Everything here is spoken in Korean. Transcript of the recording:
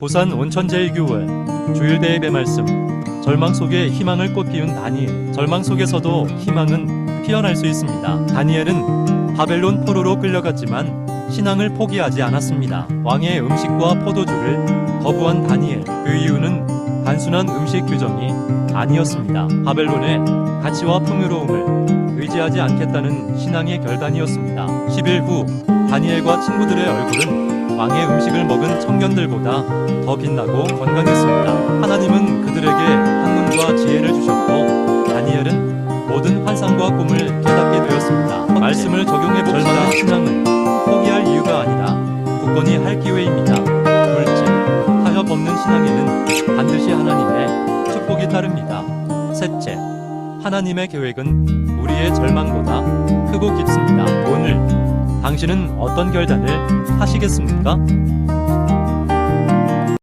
부산 온천제일교회 주일대입의 말씀 절망 속에 희망을 꽃피운 다니엘 절망 속에서도 희망은 피어날 수 있습니다. 다니엘은 바벨론 포로로 끌려갔지만 신앙을 포기하지 않았습니다. 왕의 음식과 포도주를 거부한 다니엘 그 이유는 단순한 음식 규정이 아니었습니다. 바벨론의 가치와 풍요로움을 의지하지 않겠다는 신앙의 결단이었습니다. 10일 후 다니엘과 친구들의 얼굴은 왕의 음식을 먹은 청년들보다 더 빛나고 건강했습니다. 하나님은 그들에게 학문과 지혜를 주셨고 다니엘은 모든 환상과 꿈을 깨닫게 되었습니다. 말씀을 적용해 봅시다. 신앙은 포기할 이유가 아니라 굳건히 할 기회입니다. 둘째, 타협 없는 신앙에는 반드시 하나님의 축복이 따릅니다. 셋째, 하나님의 계획은 우리의 절망보다 크고 깊습니다. 오늘 당신은 어떤 결단을 하시겠습니까?